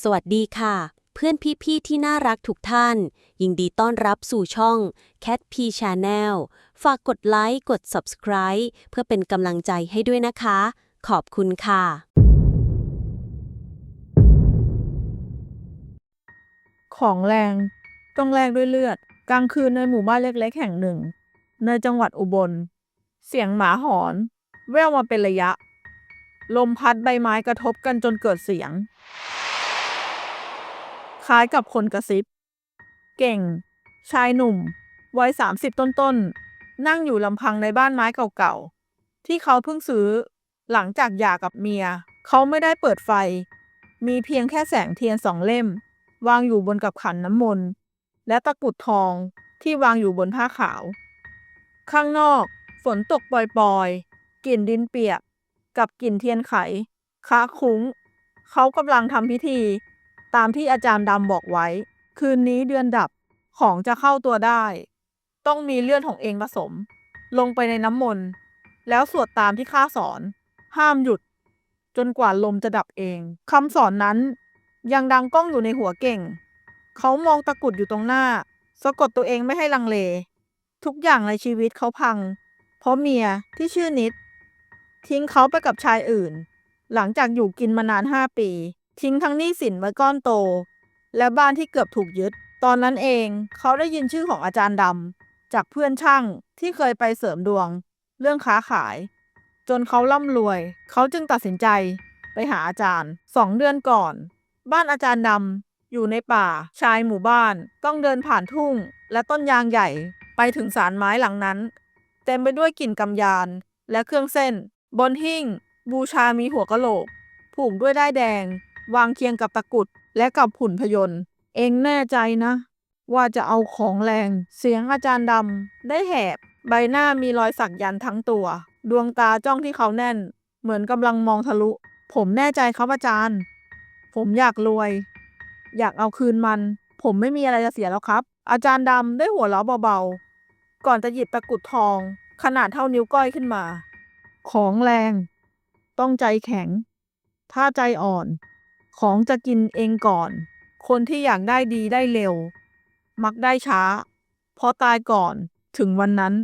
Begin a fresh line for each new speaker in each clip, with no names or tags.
สวัสดีค่ะ เพื่อนพี่ๆที่น่ารักทุกท่าน ยินดีต้อนรับสู่ช่อง Cat P Channel ฝากกดไลค์กด Subscribe เพื่อเป็นกำลังใจให้ด้วยนะคะ ขอบคุณค่ะ
ของแรงต้องแลกด้วยเลือด กลางคืนในหมู่บ้านเล็กๆแห่งหนึ่ง ในจังหวัดอุบล เสียงหมาหอน แว่วมาเป็นระยะ ลมพัดใบไม้กระทบกันจนเกิดเสียง คล้ายกับคนกระซิบ เก่ง ชายหนุ่ม วัยสามสิบต้นๆ นั่งอยู่ลำพังในบ้านไม้เก่าๆ ที่เขาเพิ่งซื้อ หลังจากหย่ากับเมีย เขาไม่ได้เปิดไฟ มีเพียงแค่แสงเทียนสองเล่ม วางอยู่บนกับขันน้ำมนต์ และตะกรุดทองที่วางอยู่บนผ้าขาว ข้างนอกฝนตกปล่อยๆ กลิ่นดินเปียก กับกลิ่นเทียนไขค้าคุ้ง เขากำลังทำพิธี ตามที่อาจารย์ดำบอกไว้ คืนนี้เดือนดับของจะเข้าตัวได้ ต้องมีเลือดของเองผสม ลงไปในน้ำมนต์ แล้วสวดตามที่ข้าสอน ห้ามหยุด จนกว่าลมจะดับเองคำสอนนั้น ยังดังก้องอยู่ในหัวเก่ง เขามองตะกรุดอยู่ตรงหน้า สะกดตัวเองไม่ให้ลังเล ทุกอย่างในชีวิตเขาพัง เพราะเมียที่ชื่อนิด ทิ้งเขาไปกับชายอื่น หลังจากอยู่กินมานานห้าปี ทิ้งทั้งหนี้สินไว้ก้อนโต และบ้านที่เกือบถูกยึด ตอนนั้นเองเขาได้ยินชื่อของอาจารย์ดำจากเพื่อนช่างที่เคยไปเสริมดวง เรื่องค้าขาย จนเขาร่ำรวย เขาจึงตัดสินใจไปหาอาจารย์สองเดือนก่อน บ้านอาจารย์ดำอยู่ในป่าชายหมู่บ้าน ต้องเดินผ่านทุ่ง และต้นยางใหญ่ไปถึงศาลไม้หลังนั้น เต็มไปด้วยกลิ่นกำยานและเครื่องเส้น บนหิ้ง บูชามีหัวกะโหลกผูกด้วยด้ายแดง วางเคียงกับตะกุดและกับหุ่นพยนต์ เองแน่ใจนะ ว่าจะเอาของแรง เสียงอาจารย์ดำได้แหบ ใบหน้ามีรอยสักยันทั้งตัว ดวงตาจ้องที่เขาแน่น เหมือนกำลังมองทะลุ ผมแน่ใจครับอาจารย์ ผมอยากรวย อยากเอาคืนมัน ผมไม่มีอะไรจะเสียแล้วครับ อาจารย์ดำได้หัวเราะเบาๆ ก่อนจะหยิบตะกุดทอง ขนาดเท่านิ้วก้อยขึ้นมา ของแรง ต้องใจแข็ง ถ้าใจอ่อน ของจะกินเองก่อน คนที่อยากได้ดีได้เร็ว มักได้ช้าพราะตายก่อนถึงวันนั้น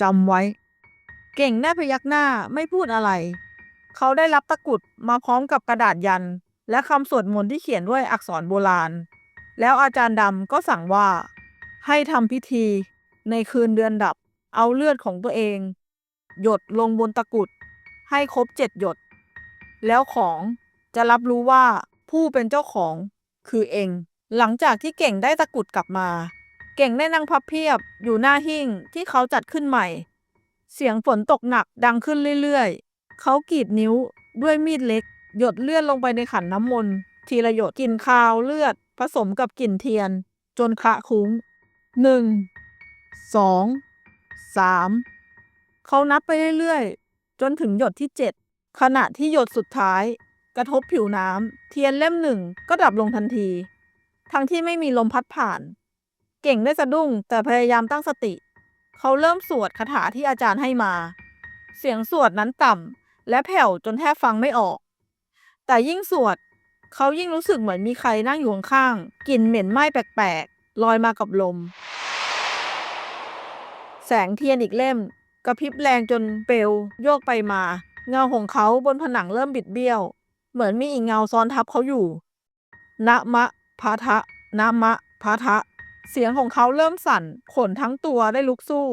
จำไว้ เก่งแน่พยักหน้าไม่พูดอะไร เขาได้รับตะกรุดมาพร้อมกับกระดาษยัน และคำสวดมนต์ที่เขียนด้วยอักษรโบราณ แล้วอาจารย์ดำก็สั่งว่า ให้ทำพิธีในคืนเดือนดับเอาเลือดของตัวเอง หยดลงบนตะกรุด ให้ครบเจ็ดหยด แล้วของจะรับรู้ว่า ผู้เป็นเจ้าของคือเอง หลังจากที่เก่งได้ตะกุดกลับมา เก่งได้นั่งพับเพียบอยู่หน้าหิ้งที่เขาจัดขึ้นใหม่ เสียงฝนตกหนักดังขึ้นเรื่อยๆ เขากรีดนิ้วด้วยมีดเล็ก หยดเลือดลงไปในขันน้ำมนต์ทีละหยดกลิ่นคาวเลือด ผสมกับกลิ่นเทียน จนคละคุ้งหนึ่งสองสามเขานับไปเรื่อยๆ จนถึงหยดที่เจ็ดขณะที่หยดสุดท้าย กระทบผิวน้ำเทียนเล่มหนึ่งก็ดับลงทันที ทั้งที่ไม่มีลมพัดผ่าน เก่งได้สะดุ้งแต่พยายามตั้งสติ เขาเริ่มสวดคาถาที่อาจารย์ให้มา เสียงสวดนั้นต่ำและแผ่วจนแทบฟังไม่ออก แต่ยิ่งสวด เขายิ่งรู้สึกเหมือนมีใครนั่งอยู่ข้างๆกลิ่นเหม็นไหม้แปลกๆลอยมากับลม แสงเทียนอีกเล่มกระพริบแรงจนเปลวโยกไปมา เงาของเขาบนผนังเริ่มบิดเบี้ยว เหมือนมีอีกเงาซ้อนทับเขาอยู่นะมะพะทะนะมะพะทะ เสียงของเขาเริ่มสั่น ขนทั้งตัวได้ลุกสู้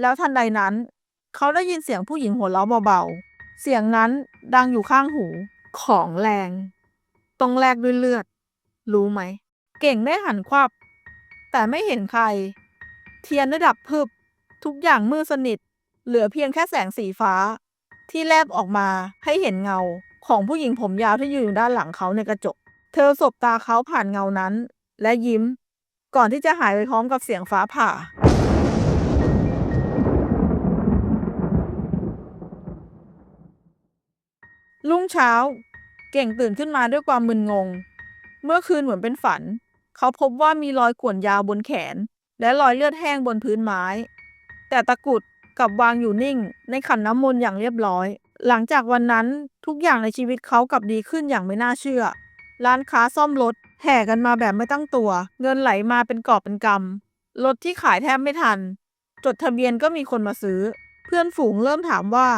แล้วทันใดนั้น เขาได้ยินเสียงผู้หญิงหัวเราะเบาๆ เสียงนั้นดังอยู่ข้างหู ของแรง ต้องแลกด้วยเลือด รู้ไหม เก่งได้หันควับ แต่ไม่เห็นใคร เทียนได้ดับพึบ ทุกอย่างมืดสนิท เหลือเพียงแค่แสงสีฟ้า ที่แลบออกมาให้เห็นเงา ของผู้หญิงผมยาวที่ยืนอยู่ด้านหลังเขาในกระจก เธอสบตาเขาผ่านเงานั้น และยิ้ม ก่อนที่จะหายไปพร้อมกับเสียงฟ้าผ่า รุ่งเช้า เก่งตื่นขึ้นมาด้วยความมึนงง เมื่อคืนเหมือนเป็นฝัน เขาพบว่ามีรอยข่วนยาวบนแขน และรอยเลือดแห้งบนพื้นไม้ แต่ตะกุดกลับวางอยู่นิ่งในขันน้ำมนต์อย่างเรียบร้อย หลังจากวันนั้นทุกอย่างในชีวิตเขากลับดีขึ้นอย่างไม่น่าเชื่อ ร้านค้าซ่อมรถแห่กันมาแบบไม่ตั้งตัว เงินไหลมาเป็นกอบเป็นกำรถที่ขายแทบไม่ทัน จดทะเบียนก็มีคนมาซื้อ เพื่อนฝูงเริ่มถามว่า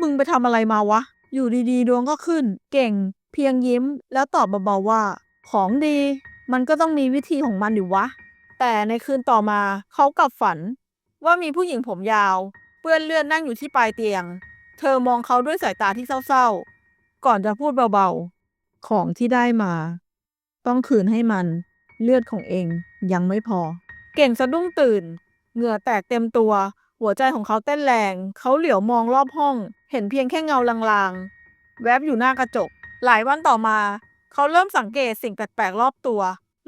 มึงไปทำอะไรมาวะ อยู่ดีๆ ดวงก็ขึ้น เก่ง เพียงยิ้ม แล้วตอบเบาๆว่า ของดี มันก็ต้องมีวิธีของมันอยู่วะ แต่ในคืนต่อมาเขากลับฝัน ว่ามีผู้หญิงผมยาว เปื้อนเลือดนั่งอยู่ที่ปลายเตียง เธอมองเขาด้วยสายตาที่เศร้าๆ ก่อนจะพูดเบาๆ ของที่ได้มา ต้องคืนให้มัน เลือดของเองยังไม่พอ เก่งสะดุ้งตื่น เหงื่อแตกเต็มตัว หัวใจของเขาเต้นแรง เขาเหลียวมองรอบห้อง เห็นเพียงแค่เงาลางๆ แวบอยู่หน้ากระจก หลายวันต่อมา เขาเริ่มสังเกตสิ่งแปลกๆรอบตัว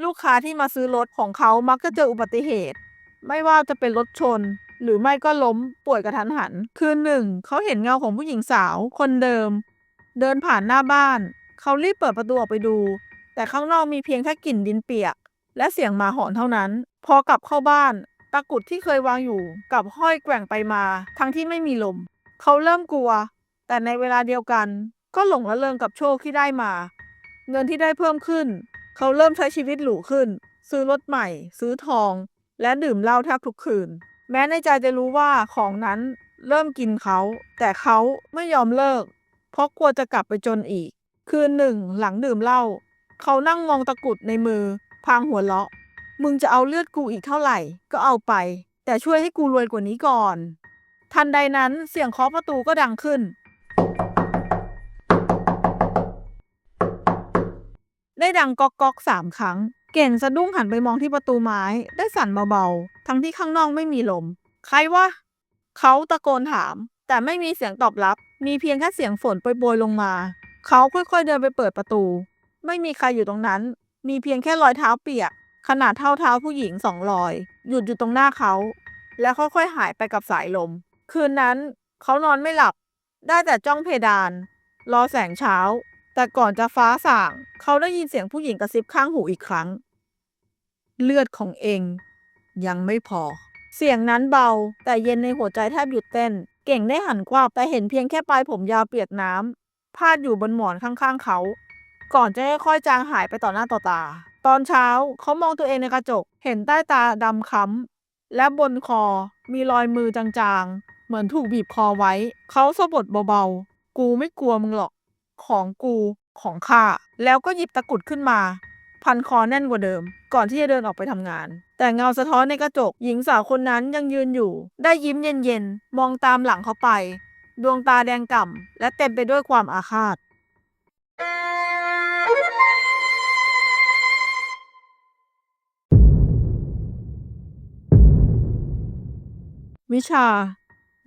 ลูกค้าที่มาซื้อรถของเขามักจะเจออุบัติเหตุ ไม่ว่าจะเป็นรถชน หรือไม่ก็ล้มป่วยกระทันหัน คืนหนึ่งเขาเห็นเงาของผู้หญิงสาวคนเดิม เดินผ่านหน้าบ้าน เขารีบเปิดประตูออกไปดู แต่ข้างนอกมีเพียงแค่กลิ่นดินเปียก และเสียงหมาหอนเท่านั้น พอกลับเข้าบ้านตะกุดที่เคยวางอยู่กับห้อยแกว่งไปมา ทั้งที่ไม่มีลม เขาเริ่มกลัว แต่ในเวลาเดียวกัน ก็หลงระเริงกับโชคที่ได้มา เงินที่ได้เพิ่มขึ้น เขาเริ่มใช้ชีวิตหรูขึ้น ซื้อรถใหม่ ซื้อทอง และดื่มเหล้าแทบทุกคืน แม้ในใจจะรู้ว่าของนั้นเริ่มกินเขา แต่เขาไม่ยอมเลิก เพราะกลัวจะกลับไปจนอีก คืนหนึ่งหลังดื่มเหล้าเขานั่งมองตะกรุดในมือ พางหัวเราะ มึงจะเอาเลือดกูอีกเท่าไหร่ ก็เอาไป แต่ช่วยให้กูรวยกว่านี้ก่อน ทันใดนั้นเสียงเคาะประตูก็ดังขึ้น ได้ดังก๊อกก๊อกสามครั้ง เก่งสะดุ้งหันไปมองที่ประตูไม้ ได้สั่นเบาๆ ทั้งที่ข้างนอกไม่มีลม ใครวะ เขาตะโกนถาม แต่ไม่มีเสียงตอบรับ มีเพียงแค่เสียงฝนโปรยๆลงมา เขาค่อยๆเดินไปเปิดประตู ไม่มีใครอยู่ตรงนั้น มีเพียงแค่รอยเท้าเปียก ขนาดเท่าเท้าผู้หญิงสองรอย หยุดอยู่ตรงหน้าเขา แล้วค่อยๆหายไปกับสายลม คืนนั้น เขานอนไม่หลับ ได้แต่จ้องเพดาน รอแสงเช้า แต่ก่อนจะฟ้าส่าง เขาได้ยินเสียงผู้หญิงกระซิบข้างหูอีกครั้ง เลือดของเองยังไม่พอ เสียงนั้นเบา แต่เย็นในหัวใจแทบหยุดเต้น เก่งได้หันกวับแต่เห็นเพียงแค่ปลายผมยาวเปียกน้ำพาดอยู่บนหมอนข้างๆเขา ก่อนจะค่อยๆจางหายไปต่อหน้าต่อตา ตอนเช้าเขามองตัวเองในกระจก เห็นใต้ตาดำค้ำและบนคอมีรอยมือจางๆ เหมือนถูกบีบคอไว้ เขาสะบดเบาๆ กูไม่กลัวมึงหรอก ของกูของข้าแล้วก็หยิบตะกุดขึ้นมา พันคอแน่นกว่าเดิม ก่อนที่จะเดินออกไปทำงาน แต่เงาสะท้อนในกระจก หญิงสาวคนนั้นยังยืนอยู่ ได้ยิ้มเย็นๆ มองตามหลังเขาไป ดวงตาแดงก่ำและเต็มไปด้วยความอาฆาตวิชา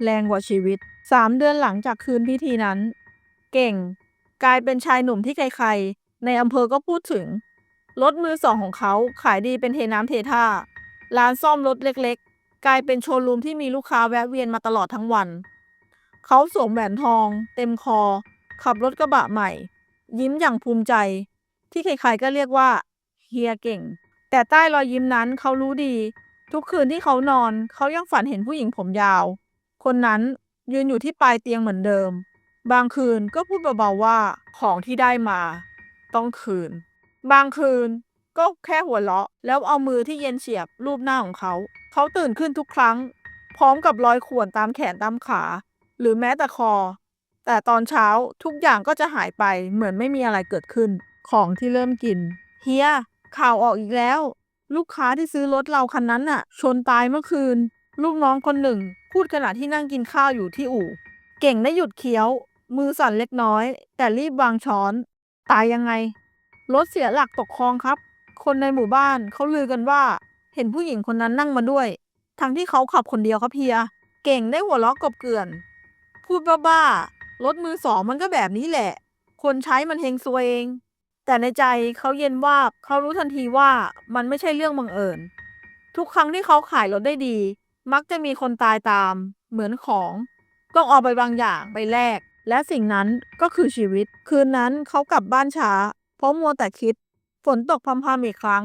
แรงกว่าชีวิตสามเดือนหลังจากคืนพิธีนั้น เก่ง กลายเป็นชายหนุ่มที่ใครๆ ในอำเภอก็พูดถึง รถมือสองของเขาขายดีเป็นเทน้ำเทท่า ร้านซ่อมรถเล็กๆ กลายเป็นโชว์รูมที่มีลูกค้าแวะเวียนมาตลอดทั้งวัน เขาสวมแหวนทอง เต็มคอ ขับรถกระบะใหม่ ยิ้มอย่างภูมิใจ ที่ใครๆก็เรียกว่าเฮียเก่ง แต่ใต้รอยยิ้มนั้นเขารู้ดี ทุกคืนที่เขานอน เขายังฝันเห็นผู้หญิงผมยาว คนนั้นยืนอยู่ที่ปลายเตียงเหมือนเดิม บางคืนก็พูดเบาๆว่าของที่ได้มา ต้องคืน บางคืนก็แค่หัวเราะ แล้วเอามือที่เย็นเฉียบรูปหน้าของเขา เขาตื่นขึ้นทุกครั้ง พร้อมกับรอยข่วนตามแขนตามขา หรือแม้แต่คอ แต่ตอนเช้าทุกอย่างก็จะหายไปเหมือนไม่มีอะไรเกิดขึ้น ของที่เริ่มกิน เฮีย ข่าวออกอีกแล้ว ลูกค้าที่ซื้อรถเราคันนั้นน่ะ ชนตายเมื่อคืน ลูกน้องคนหนึ่ง พูดขณะที่นั่งกินข้าวอยู่ที่อู่ เก่งได้หยุดเคี้ยว มือสั่นเล็กน้อย แต่รีบวางช้อน ตายยังไง รถเสียหลักตกคลองครับ คนในหมู่บ้านเขาลือกันว่า เห็นผู้หญิงคนนั้นนั่งมาด้วย ทั้งที่เขาขับคนเดียวครับเพีย เก่งได้หัวเราะกบเกลื่อน พูดบ้าๆรถมือสองมันก็แบบนี้แหละ คนใช้มันเฮงซวยเอง แต่ในใจเขาเย็นว่าบเขารู้ทันทีว่ามันไม่ใช่เรื่องบังเอิญ ทุกครั้งที่เขาขายรถได้ดี มักจะมีคนตายตาม เหมือนของ ต้องเอาไปบางอย่างไปแลก และสิ่งนั้นก็คือชีวิต คืนนั้นเขากลับบ้านช้า เพราะมัวแต่คิด ฝนตกพรำๆอีกครั้ง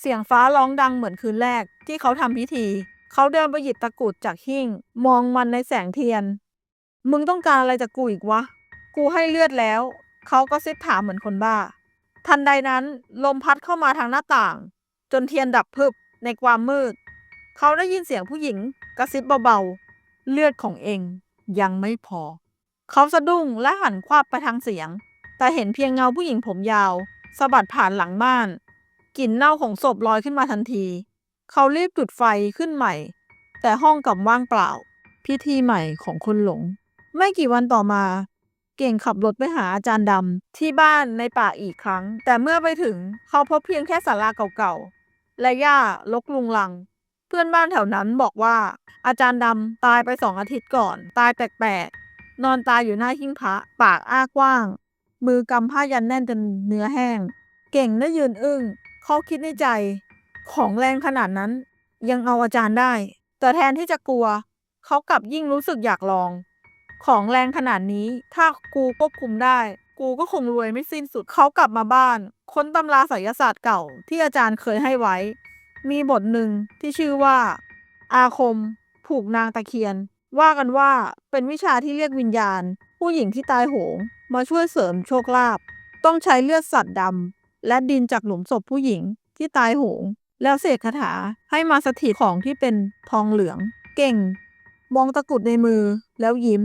เสียงฟ้าร้องดังเหมือนคืนแรกที่เขาทำพิธี เขาเดินไปหยิบตะกรุดจากหิ้ง มองมันในแสงเทียน มึงต้องการอะไรจากกูอีกวะ กูให้เลือดแล้ว เขาก็ซิบถามเหมือนคนบ้า ทันใดนั้นลมพัดเข้ามาทางหน้าต่าง จนเทียนดับพึบในความมืด เขาได้ยินเสียงผู้หญิง กระซิบเบาๆ เลือดของเองยังไม่พอ เขาสะดุ้งและหันควับไปทางเสียง แต่เห็นเพียงเงาผู้หญิงผมยาวสะบัดผ่านหลังม่านกลิ่นเน่าของศพลอยขึ้นมาทันที เขารีบจุดไฟขึ้นใหม่ แต่ห้องกลับว่างเปล่า พิธีใหม่ของคนหลง ไม่กี่วันต่อมา เก่งขับรถไปหาอาจารย์ดำที่บ้านในป่าอีกครั้ง แต่เมื่อไปถึงเขาพบเพียงแค่ศาลาเก่าๆ และหญ้ารกลุงลัง เพื่อนบ้านแถวนั้นบอกว่า อาจารย์ดำตายไปสองอาทิตย์ก่อน ตายแปลกๆ นอนตายอยู่หน้าหิ้งพระ ปากอ้ากว้าง มือกำผ้ายันแน่นจนเนื้อแห้ง เก่งได้ยืนอึ้งเขาคิดในใจ ของแรงขนาดนั้น ยังเอาอาจารย์ได้ แต่แทนที่จะกลัว เขากลับยิ่งรู้สึกอยากลอง ของแรงขนาดนี้ถ้ากูควบคุมได้ กูก็คงรวยไม่สิ้นสุดเขากลับมาบ้าน ค้นตำราไสยศาสตร์เก่าที่อาจารย์เคยให้ไว้ มีบทหนึ่งที่ชื่อว่า อาคม ผูกนางตะเคียน ว่ากันว่าเป็นวิชาที่เรียกวิญญาณ ผู้หญิงที่ตายโหง มาช่วยเสริมโชคลาภต้องใช้เลือดสัตว์ดำและดินจากหลุมศพผู้หญิงที่ตายโหง แล้วเสกคาถาให้มาสถิตของที่เป็นทองเหลือง เก่ง มองตะกรุดในมือแล้วยิ้ม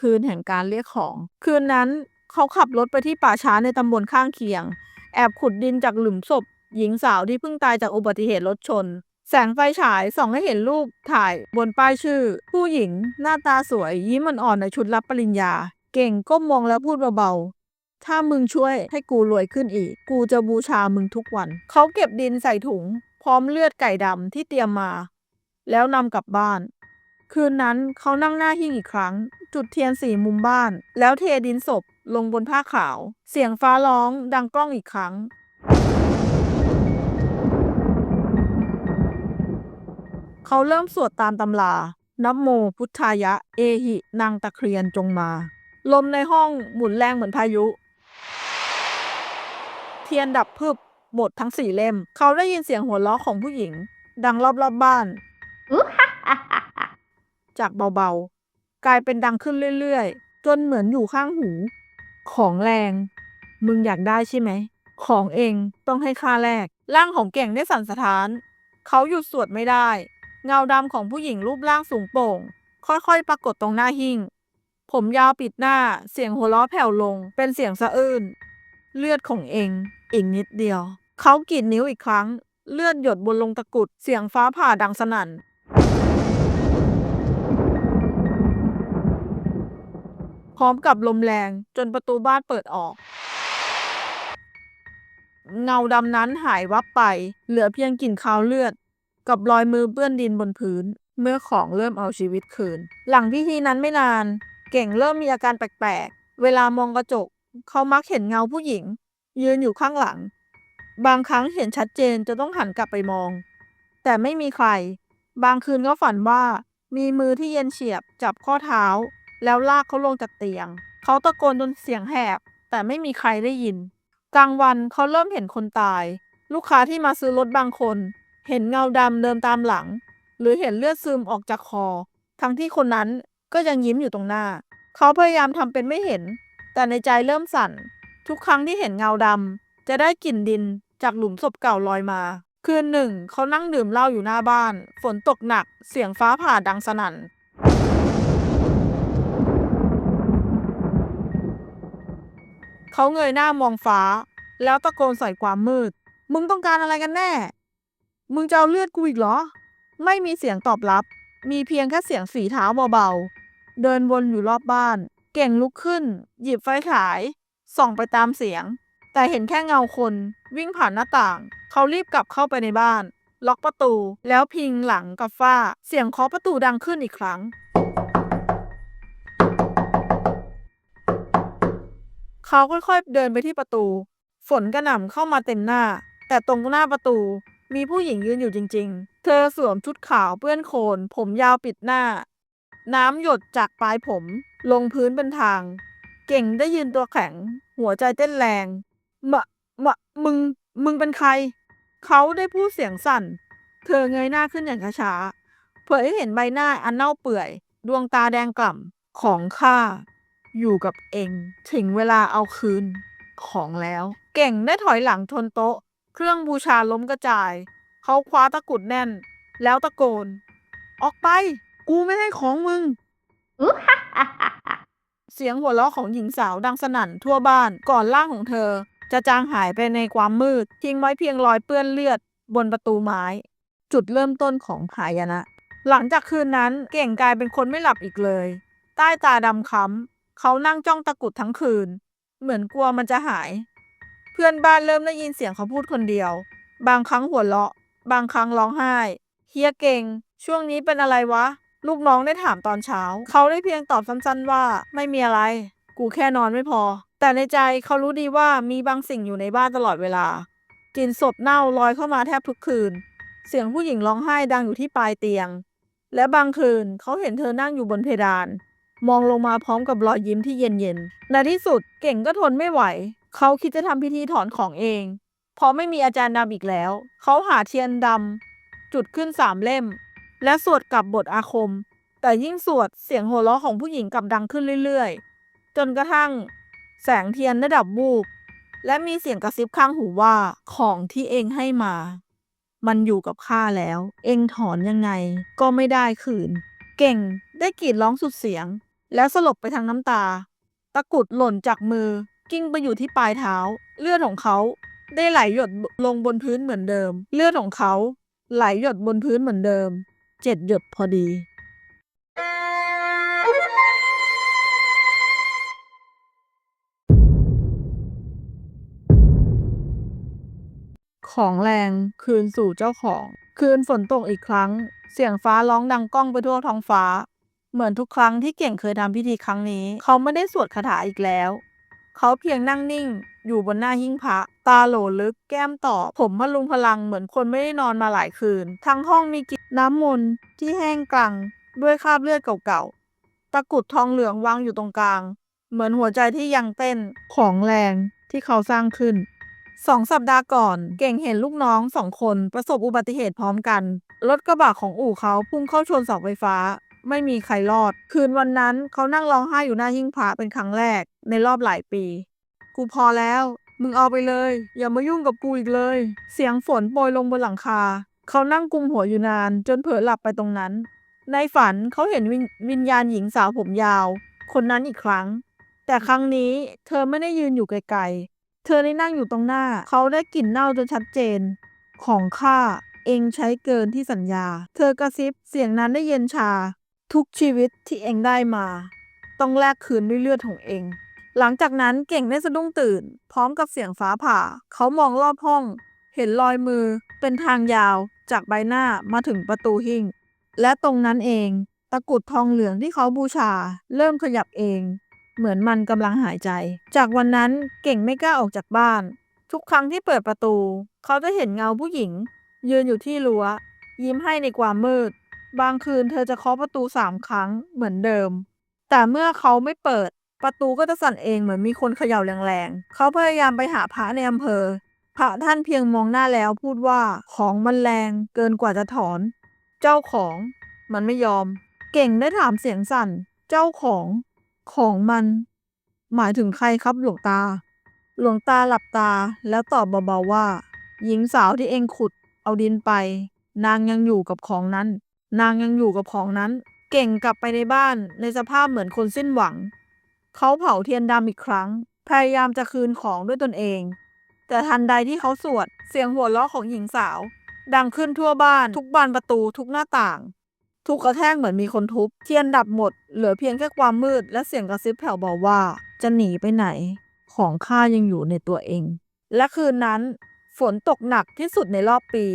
คืนแห่งการเรียกของ คืนนั้นเขาขับรถไปที่ป่าช้าในตำบลข้างเคียง แอบขุดดินจากหลุมศพ หญิงสาวที่เพิ่งตายจากอุบัติเหตุรถชน แสงไฟฉายส่องให้เห็นรูปถ่ายบนป้ายชื่อ ผู้หญิงหน้าตาสวยยิ้มอ่อนๆในชุดรับปริญญา เก่งก้มมองแล้วพูดเบาๆ ถ้ามึงช่วยให้กูรวยขึ้นอีก กูจะบูชามึงทุกวัน เขาเก็บดินใส่ถุง พร้อมเลือดไก่ดำที่เตรียมมา แล้วนำกลับบ้าน คืนนั้นเขานั่งหน้าหิ้งอีกครั้ง จุดเทียนสี่มุมบ้าน แล้วเทดินศพลงบนผ้าขาว เสียงฟ้าร้องดังกล้องอีกครั้ง เขาเริ่มสวดตามตำรานับโมพุทธายะ เอหินางตะเคียนจงมา ลมในห้องหมุนแรงเหมือนพายุ เทียนดับพึบหมดทั้งสี่เล่ม เขาได้ยินเสียงหัวเราะของผู้หญิง ดังรอบๆบบ้าน จากเบาๆ กลายเป็นดังขึ้นเรื่อยๆ จนเหมือนอยู่ข้างหู ของแรง มึงอยากได้ใช่ไหม ของเองต้องให้ค่าแรกร่างของเก่งได้สั่นสะท้าน เขาหยุดสวดไม่ได้ เงาดำของผู้หญิงรูปร่างสูงโปร่ง ค่อยๆ ปรากฏตรงหน้าหิ้งผมยาวปิดหน้าเสียงหัวเราะแผ่วลง เป็นเสียงสะอื้นเลือดของเองอีกนิดเดียว เขากรีดนิ้วอีกครั้ง เลือดหยดบนลงตะกุดเสียงฟ้าผ่าดังสนั่นพร้อมกับลมแรงจนประตูบ้านเปิดออก เงาดำนั้นหายวับไป เหลือเพียงกลิ่นคาวเลือด กับรอยมือเปื้อนดินบนพื้น เมื่อของเริ่มเอาชีวิตคืน หลังพิธีนั้นไม่นาน เก่งเริ่มมีอาการแปลกๆ เวลามองกระจก เขามักเห็นเงาผู้หญิง ยืนอยู่ข้างหลัง บางครั้งเห็นชัดเจนจะต้องหันกลับไปมอง แต่ไม่มีใคร บางคืนก็ฝันว่า มีมือที่เย็นเฉียบจับข้อเท้า แล้วลากเขาลงจากเตียง เขาตะโกนจนเสียงแหบ แต่ไม่มีใครได้ยิน กลางวันเขาเริ่มเห็นคนตาย ลูกค้าที่มาซื้อรถบางคน เห็นเงาดำเดินตามหลัง หรือเห็นเลือดซึมออกจากคอ ทั้งที่คนนั้นก็ยังยิ้มอยู่ตรงหน้า เขาพยายามทำเป็นไม่เห็น แต่ในใจเริ่มสั่น ทุกครั้งที่เห็นเงาดำจะได้กลิ่นดินจากหลุมศพเก่าลอยมา คืนหนึ่งเขานั่งดื่มเหล้าอยู่หน้าบ้าน ฝนตกหนักเสียงฟ้าผ่าดังสนั่นเขาเงยหน้ามองฟ้า แล้วตะโกนใส่ความมืด มึงต้องการอะไรกันแน่ มึงจะเอาเลือดกูอีกเหรอ ไม่มีเสียงตอบรับ มีเพียงแค่เสียงฝีเท้าเบาๆ เดินวนอยู่รอบบ้าน เก่งลุกขึ้น หยิบไฟฉาย ส่องไปตามเสียง แต่เห็นแค่เงาคนวิ่งผ่านหน้าต่าง เขารีบกลับเข้าไปในบ้าน ล็อกประตูแล้วพิงหลังกับฝ้า เสียงเคาะประตูดังขึ้นอีกครั้ง เขาค่อยๆเดินไปที่ประตู ฝนกระหน่ำเข้ามาเต็มหน้า แต่ตรงหน้าประตู มีผู้หญิงยืนอยู่จริง ๆ เธอสวมชุดขาวเปื้อนโคลนผมยาวปิดหน้า น้ำหยดจากปลายผม ลงพื้นเป็นทาง เก่งได้ยืนตัวแข็ง หัวใจเต้นแรง มะ มะ มึง มึงเป็นใคร เขาได้พูดเสียงสั่น เธอเงยหน้าขึ้นอย่างช้าๆเผยให้เห็นใบหน้าอันเน่าเปื่อย ดวงตาแดงกล่ำของข้าอยู่กับเอง ถึงเวลาเอาคืน ของแล้ว เก่งได้ถอยหลังชนโต๊ะ เครื่องบูชาล้มกระจาย เขาคว้าตะกุดแน่น แล้วตะโกน ออกไป กูไม่ให้ของมึง เสียงหัวเราะของหญิงสาวดังสนั่นทั่วบ้านก่อนร่างของเธอ จะจางหายไปในความมืด ทิ้งไว้เพียงรอยเปื้อนเลือด บนประตูไม้ จุดเริ่มต้นของหายนะ หลังจากคืนนั้นเก่งกลายเป็นคนไม่หลับอีกเลย ใต้ตาดำค้ำเขานั่งจ้องตะกุดทั้งคืน เหมือนกลัวมันจะหาย เพื่อนบ้านเริ่มได้ยินเสียงเขาพูดคนเดียว บางครั้งหัวเราะ บางครั้งร้องไห้เฮียเก่ง ช่วงนี้เป็นอะไรวะ ลูกน้องได้ถามตอนเช้า เขาได้เพียงตอบสั้นๆว่าไม่มีอะไร กูแค่นอนไม่พอ แต่ในใจเขารู้ดีว่ามีบางสิ่งอยู่ในบ้านตลอดเวลากลิ่นศพเน่าลอยเข้ามาแทบทุกคืน เสียงผู้หญิงร้องไห้ดังอยู่ที่ปลายเตียง และบางคืนเขาเห็นเธอนั่งอยู่บนเพดาน มองลงมาพร้อมกับรอยยิ้มที่เย็นๆในที่สุดเก่งก็ทนไม่ไหว เขาคิดจะทำพิธีถอนของเอง เพราะไม่มีอาจารย์ดำอีกแล้ว เขาหาเทียนดำจุดขึ้นสามเล่ม และสวดกับบทอาคม แต่ยิ่งสวดเสียงโหัวเราะของผู้หญิงกลับดังขึ้นเรื่อยๆ จนกระทั่ง แสงเทียนได้ดับวูบและมีเสียงกระซิบข้างหูว่าของที่เองให้มา มันอยู่กับข้าแล้ว เองถอนยังไง ก็ไม่ได้คืน เก่งได้กรีดร้องสุดเสียง แล้วสลบไปทางน้ำตา ตะกรุดหล่นจากมือ กิ้งไปอยู่ที่ปลายเท้า เลือดของเขาได้ไหลหยดลงบนพื้นเหมือนเดิม เลือดของเขาไหลหยดบนพื้นเหมือนเดิม เจ็ดหยดพอดี ของแรงคืนสู่เจ้าของ คืนฝนตกอีกครั้ง เสียงฟ้าร้องดังก้องไปทั่วท้องฟ้า เหมือนทุกครั้งที่เก่งเคยทำพิธีครั้งนี้ เขาไม่ได้สวดคาถาอีกแล้ว เขาเพียงนั่งนิ่ง อยู่บนหน้าหิ้งพระ ตาโหลลึกแก้มตอบ ผมพลุงพลังเหมือนคนไม่ได้นอนมาหลายคืน ทั้งห้องมีกลิ่นน้ำมนต์ที่แห้งกลัง ด้วยคราบเลือดเก่าๆ ตะกุดทองเหลืองวางอยู่ตรงกลาง เหมือนหัวใจที่ยังเต้นของแรงที่เขาสร้างขึ้นสองสัปดาห์ก่อน เก่งเห็นลูกน้องสองคนประสบอุบัติเหตุพร้อมกัน รถกระบะของอู่เขาพุ่งเข้าชนเสาไฟฟ้า ไม่มีใครรอด คืนวันนั้นเขานั่งร้องไห้อยู่หน้าหิ้งพระเป็นครั้งแรกในรอบหลายปี กูพอแล้ว มึงเอาไปเลย อย่ามายุ่งกับกูอีกเลย เสียงฝนโปรยลงบนหลังคา เขานั่งกุมหัวอยู่นาน จนเผลอหลับไปตรงนั้น ในฝันเขาเห็นวิญวิญญาณหญิงสาวผมยาว คนนั้นอีกครั้ง แต่ครั้งนี้เธอไม่ได้ยืนอยู่ไกลๆ เธอได้นั่งอยู่ตรงหน้า เขาได้กลิ่นเน่าจนชัดเจน ของข้าเองใช้เกินที่สัญญา เธอกระซิบเสียงนั้นได้เย็นชา ทุกชีวิตที่เองได้มา ต้องแลกคืนด้วยเลือดของเอง หลังจากนั้นเก่งได้สะดุ้งตื่น พร้อมกับเสียงฟ้าผ่า เขามองรอบห้อง เห็นรอยมือ เป็นทางยาวจากใบหน้ามาถึงประตูหิ้งและตรงนั้นเองตะกุดทองเหลืองที่เขาบูชา เริ่มขยับเอง เหมือนมันกำลังหายใจ จากวันนั้นเก่งไม่กล้าออกจากบ้าน ทุกครั้งที่เปิดประตู เขาจะเห็นเงาผู้หญิง ยืนอยู่ที่รั้ว ยิ้มให้ในความมืด บางคืนเธอจะเคาะประตูสามครั้งเหมือนเดิม แต่เมื่อเขาไม่เปิด ประตูก็จะสั่นเองเหมือนมีคนเขย่าแรงๆ เขาพยายามไปหาพระในอำเภอ พระท่านเพียงมองหน้าแล้วพูดว่าของมันแรงเกินกว่าจะถอน เจ้าของมันไม่ยอม เก่งได้ถามเสียงสั่น เจ้าของของมัน หมายถึงใครครับหลวงตา หลวงตาหลับตาแล้วตอบเบาๆว่า หญิงสาวที่เองขุดเอาดินไป นางยังอยู่กับของนั้น นางยังอยู่กับของนั้น เก่งกลับไปในบ้านในสภาพเหมือนคนสิ้นหวัง เขาเผาเทียนดำอีกครั้ง พยายามจะคืนของด้วยตนเอง แต่ทันใดที่เขาสวด เสียงหัวเราะของหญิงสาว ดังขึ้นทั่วบ้านทุกบานประตูทุกหน้าต่าง ทุกกระแทกเหมือนมีคนทุบ เทียนดับหมด เหลือเพียงแค่ความมืด และเสียงกระซิบแผ่วเบาว่า จะหนีไปไหน ของข้ายังอยู่ในตัวเอง และคืนนั้น ฝนตกหนักที่สุดในรอบปี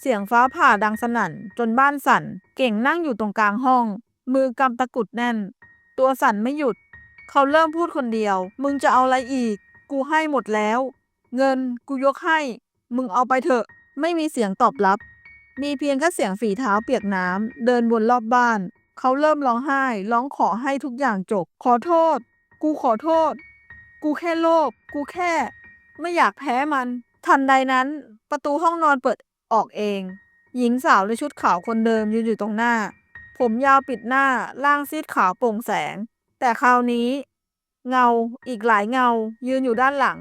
เสียงฟ้าผ่าดังสนั่นจนบ้านสั่น เก่งนั่งอยู่ตรงกลางห้อง มือกำตะกุดแน่น ตัวสั่นไม่หยุด เขาเริ่มพูดคนเดียว มึงจะเอาอะไรอีก กูให้หมดแล้ว เงินกูยกให้ มึงเอาไปเถอะ ไม่มีเสียงตอบรับ มีเพียงแค่เสียงฝีเท้าเปียกน้ำเดินวนรอบบ้าน เขาเริ่มร้องไห้ ร้องขอให้ทุกอย่างจบ ขอโทษ กูขอโทษ กูแค่โลภ กูแค่ ไม่อยากแพ้มัน ทันใดนั้น ประตูห้องนอนเปิด ออกเอง หญิงสาวในชุดขาวคนเดิมยืนอยู่ตรงหน้า ผมยาวปิดหน้าร่างซีดขาวโปร่งแสง แต่คราวนี้ เงาอีกหลายเงา ยืนอยู่ด้านหลัง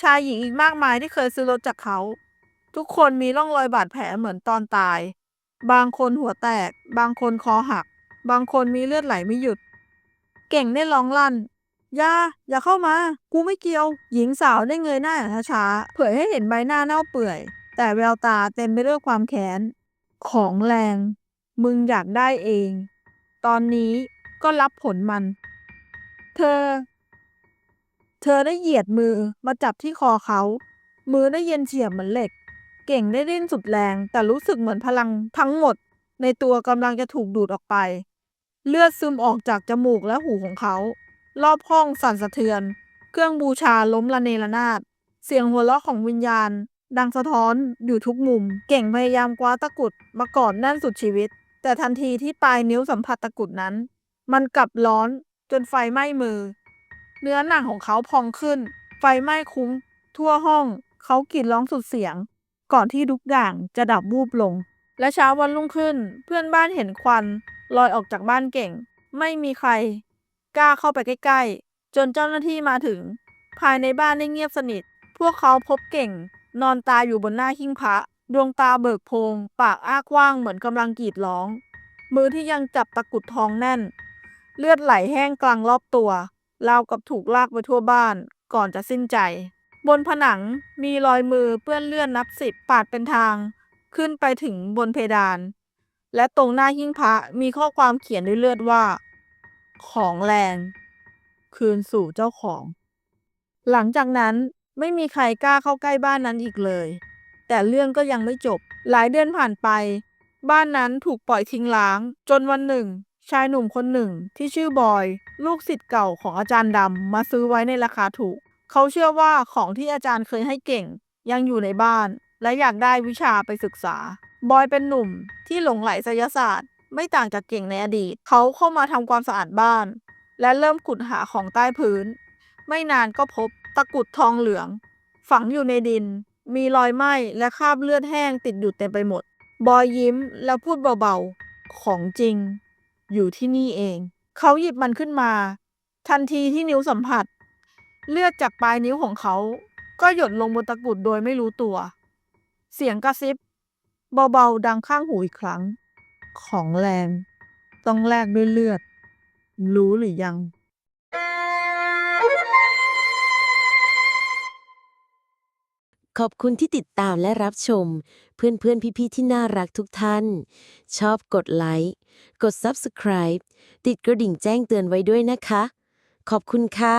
ชายหญิงอีกมากมายที่เคยซื้อรถจากเขา ทุกคนมีร่องรอยบาดแผลเหมือนตอนตาย บางคนหัวแตก บางคนคอหัก บางคนมีเลือดไหลไม่หยุด เก่งได้ร้องลั่นอย่าอย่าเข้ามา กูไม่เกี่ยว หญิงสาวได้เงยหน้าอย่างช้าๆเผยให้เห็นใบหน้าเน่าเปื่อย แต่แววตาเต็มไปด้วยความแค้น ของแรง มึงอยากได้เอง ตอนนี้ก็รับผลมัน เธอ เธอได้เหยียดมือมาจับที่คอเขา มือได้เย็นเฉียบเหมือนเหล็ก เก่งได้ดิ้นสุดแรง แต่รู้สึกเหมือนพลังทั้งหมด ในตัวกำลังจะถูกดูดออกไป เลือดซึมออกจากจมูกและหูของเขา รอบห้องสั่นสะเทือน เครื่องบูชาล้มละเนระนาด เสียงหัวเราะของวิญญาณ ดังสะท้อนอยู่ทุกมุม เก่งพยายามคว้าตะกุดมากอดแน่นสุดชีวิต แต่ทันทีที่ปลายนิ้วสัมผัสตะกุดนั้น มันกลับร้อนจนไฟไหม้มือ เนื้อหนังของเขาพองขึ้น ไฟไหม้คุ้งทั่วห้อง เขากรีดร้องสุดเสียง ก่อนที่ทุกอย่างจะดับวูบลง และเช้าวันรุ่งขึ้น เพื่อนบ้านเห็นควันลอยออกจากบ้านเก่ง ไม่มีใคร กล้าเข้าไปใกล้ ๆ จนเจ้าหน้าที่มาถึง ภายในบ้านได้เงียบสนิท พวกเขาพบเก่ง นอนตายอยู่บนหน้าหิ้งพระ ดวงตาเบิกโพง ปากอ้ากว้างเหมือนกำลังกรีดร้อง มือที่ยังจับตะกรุดทองแน่น เลือดไหลแห้งกลางรอบตัวราวกับถูกลากไปทั่วบ้าน ก่อนจะสิ้นใจ บนผนังมีรอยมือเปื้อนเลือดนับสิบปาดเป็นทาง ขึ้นไปถึงบนเพดาน และตรงหน้าหิ้งพระมีข้อความเขียนด้วยเลือดว่า ของแรง คืนสู่เจ้าของ หลังจากนั้น ไม่มีใครกล้าเข้าใกล้บ้านนั้นอีกเลย แต่เรื่องก็ยังไม่จบ หลายเดือนผ่านไป บ้านนั้นถูกปล่อยทิ้งร้าง จนวันหนึ่ง ชายหนุ่มคนหนึ่งที่ชื่อบอย ลูกศิษย์เก่าของอาจารย์ดำมาซื้อไว้ในราคาถูก เขาเชื่อว่าของที่อาจารย์เคยให้เก่ง ยังอยู่ในบ้าน และอยากได้วิชาไปศึกษา บอยเป็นหนุ่มที่หลงไหลไสยศาสตร์ ไม่ต่างจากเก่งในอดีต เขาเข้ามาทำความสะอาดบ้าน และเริ่มขุดหาของใต้พื้น ไม่นานก็พบ ตะกุดทองเหลือง ฝังอยู่ในดิน มีรอยไหม้และคราบเลือดแห้งติดอยู่เต็มไปหมด บอยยิ้มแล้วพูดเบาๆ ของจริง อยู่ที่นี่เอง เขาหยิบมันขึ้นมา ทันทีที่นิ้วสัมผัส เลือดจากปลายนิ้วของเขา ก็หยดลงบนตะกุดโดยไม่รู้ตัว เสียงกระซิบ เบาๆ ดังข้างหูอีกครั้ง ของแรง ต้องแลกด้วยเลือด รู้หรือยัง
ขอบคุณที่ติดตามและรับชม เพื่อนๆพี่ๆที่น่ารักทุกท่าน ชอบกดไลค์กด Subscribe ติดกระดิ่งแจ้งเตือนไว้ด้วยนะคะ ขอบคุณค่ะ